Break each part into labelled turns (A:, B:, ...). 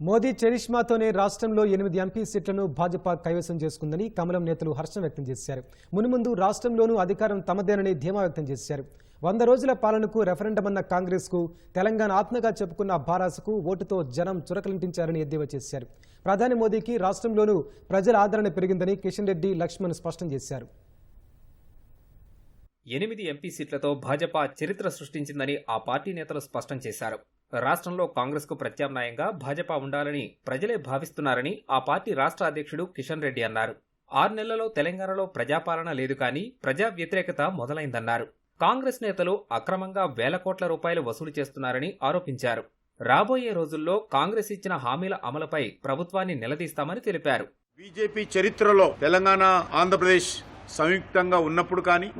A: మోదీ చరిష్మాతోనే రాష్ట్రంలో ఎనిమిది ఎంపీ సీట్లను భాజపా కైవసం చేసుకుందని కమలం నేతలు హర్షం వ్యక్తం చేశారు. మునుముందు రాష్ట్రంలోనూ అధికారం తమదేనని ధీమా వ్యక్తం చేశారు. వంద రోజుల పాలనకు రెఫరెండం అన్న కాంగ్రెస్కు తెలంగాణ ఆత్మగా చెప్పుకున్న భారాసకు ఓటుతో జనం చురకలింటించారని ఎద్దేవా చేశారు. ప్రధాని మోదీకి రాష్ట్రంలోనూ ప్రజల ఆదరణ పెరిగిందని కిషన్ రెడ్డి లక్ష్మణ్ స్పష్టం చేశారు.
B: ఎనిమిది ఎంపీ సీట్లతో భాజపా చరిత్ర సృష్టించిందని ఆ పార్టీ నేతలు స్పష్టం చేశారు. రాష్ట్రంలో కాంగ్రెస్కు ప్రత్యామ్నాయంగా భాజపా ఉండాలని ప్రజలే భావిస్తున్నారని ఆ పార్టీ రాష్ట్ర అధ్యక్షుడు కిషన్ రెడ్డి అన్నారు. ఆరు నెలల్లో తెలంగాణలో ప్రజాపాలన లేదు కానీ ప్రజా వ్యతిరేకత మొదలైందన్నారు. కాంగ్రెస్ నేతలు అక్రమంగా వేల కోట్ల రూపాయలు వసూలు చేస్తున్నారని ఆరోపించారు. రాబోయే రోజుల్లో కాంగ్రెస్ ఇచ్చిన హామీల అమలుపై ప్రభుత్వాన్ని నిలదీస్తామని తెలిపారు.
C: బీజేపీ చరిత్రలో తెలంగాణ ఆంధ్రప్రదేశ్ సంయుక్తంగా ఉన్నప్పుడు కానీ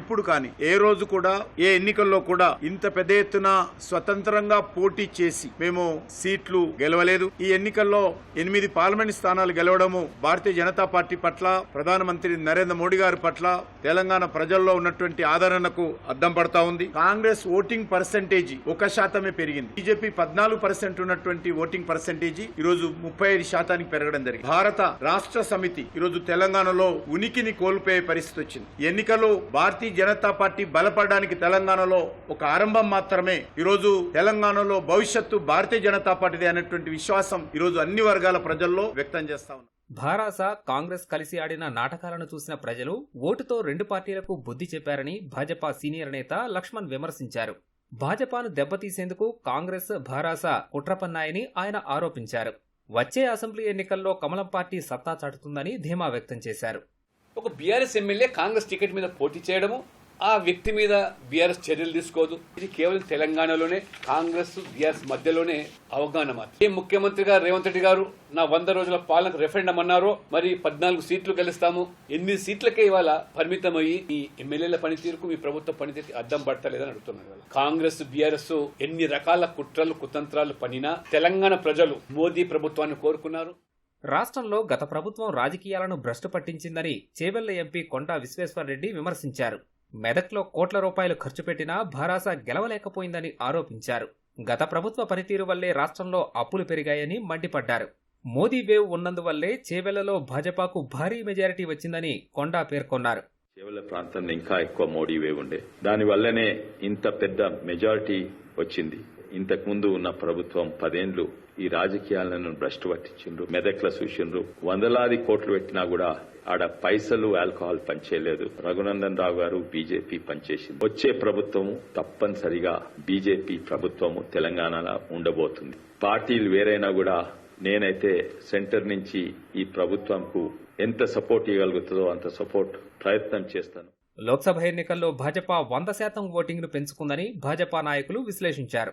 C: ఇప్పుడు కానీ ఏ రోజు కూడా ఏ ఎన్నికల్లో కూడా ఇంత పెద్ద ఎత్తున స్వతంత్రంగా పోటీ చేసి మేము సీట్లు గెలవలేదు. ఈ ఎన్నికల్లో ఎనిమిది పార్లమెంట్ స్థానాలు గెలవడము భారతీయ జనతా పార్టీ పట్ల ప్రధానమంత్రి నరేంద్ర మోడీ గారి పట్ల తెలంగాణ ప్రజల్లో ఉన్నటువంటి ఆదరణకు అద్దం పడతా ఉంది. కాంగ్రెస్ ఓటింగ్ పర్సెంటేజీ ఒక శాతమే పెరిగింది. బీజేపీ పద్నాలుగు పర్సెంట్ ఉన్నటువంటి ఓటింగ్ పర్సెంటేజ్ ఈ రోజు ముప్పై ఐదు శాతానికి పెరగడం జరిగింది. భారత రాష్ట్ర సమితి ఈ రోజు తెలంగాణలో ఉనికిని కోల్పోయే పరిస్థితి వచ్చింది. ఎన్నికలు ఎన్నికల్లో భారతీయ జనతా పార్టీ బలపడడానికి తెలంగాణలో ఒక ఆరంభం మాత్రమే. ఈరోజు తెలంగాణలో భవిష్యత్తు భారతీయ జనతా పార్టీదే అనేటువంటి విశ్వాసం ఈరోజు అన్ని వర్గాల ప్రజల్లో వ్యక్తం చేస్తా ఉన్నారు
B: భారాస కాంగ్రెస్ కలిసి ఆడిన నాటకాలను చూసిన ప్రజలు ఓటుతో రెండు పార్టీలకు బుద్ధి చెప్పారని భాజపా సీనియర్ నేత లక్ష్మణ్ విమర్శించారు. భాజపాను దెబ్బతీసేందుకు కాంగ్రెస్ భారాస కుట్రపన్నాయని ఆయన ఆరోపించారు. వచ్చే అసెంబ్లీ ఎన్నికల్లో కమలం పార్టీ సత్తా చాటుతుందని ధీమా వ్యక్తం చేశారు.
D: ఒక బీఆర్ఎస్ ఎమ్మెల్యే కాంగ్రెస్ టికెట్ మీద పోటీ చేయడము ఆ వ్యక్తి మీద బీఆర్ఎస్ చర్యలు తీసుకోదు. ఇది కేవలం తెలంగాణలోనే కాంగ్రెస్ బీఆర్ఎస్ మధ్యలోనే అవగాహన మాత్రం. ఏ ముఖ్యమంత్రిగా రేవంత్ రెడ్డి గారు నా వంద రోజుల పాలనకు రెఫరెండం అన్నారో. మరి పద్నాలుగు సీట్లు గెలుస్తాము. ఎనిమిది సీట్లకే ఇవాళ పరిమితమయ్యి ఈ ఎమ్మెల్యేల పనితీరుకు మీ ప్రభుత్వ పనితీరుకి అద్దం పడతలేదని అడుగుతున్నారు కాంగ్రెస్ బీఆర్ఎస్ ఎన్ని రకాల కుట్రలు కుతంత్రాలు పనినా తెలంగాణ ప్రజలు మోదీ ప్రభుత్వాన్ని కోరుకున్నారు.
B: రాష్ట్రంలో గత ప్రభుత్వం రాజకీయాలను భ్రష్టు పట్టించిందని చేవెళ్ళ ఎంపీ కొండా విశ్వేశ్వరరెడ్డి విమర్శించారు. మెదక్లో కోట్ల రూపాయలు ఖర్చు పెట్టినా భారాస గెలవలేకపోయిందని ఆరోపించారు. గత ప్రభుత్వ పనితీరు వల్లే రాష్ట్రంలో అప్పులు పెరిగాయని మండిపడ్డారు. మోదీ వేవ్ ఉన్నందువల్లే చేవెళ్ళలో భాజపాకు భారీ మెజారిటీ వచ్చిందని కొండా పేర్కొన్నారు.
E: చేవెళ్ళ ప్రాంతంలో ఇంకా ఎక్కువ మోడీ వేవ్ ఉండే. దానివల్లనే ఇంత పెద్ద మెజారిటీ వచ్చింది. ఇంతకు ముందు ఉన్న ప్రభుత్వం పదేండ్లు ఈ రాజకీయాలను భ్రష్టు పట్టించిండ్రు మెదక్ల చూసిండ్రు. వందలాది కోట్లు పెట్టినా కూడా ఆడ పైసలు ఆల్కహాల్ పనిచేయలేదు. రఘునందన్ రావు గారు బీజేపీ పనిచేసింది. వచ్చే ప్రభుత్వము తప్పనిసరిగా బీజేపీ ప్రభుత్వము తెలంగాణలో ఉండబోతుంది. పార్టీలు వేరైనా కూడా నేనైతే సెంటర్ నుంచి ఈ ప్రభుత్వంకు ఎంత సపోర్ట్ ఇవ్వగలుగుతుందో అంత సపోర్ట్ ప్రయత్నం చేస్తాను.
B: లోక్సభ ఎన్నికల్లో భాజపా వంద శాతం ఓటింగ్ను పెంచుకుందని భాజపా నాయకులు విశ్లేషించారు.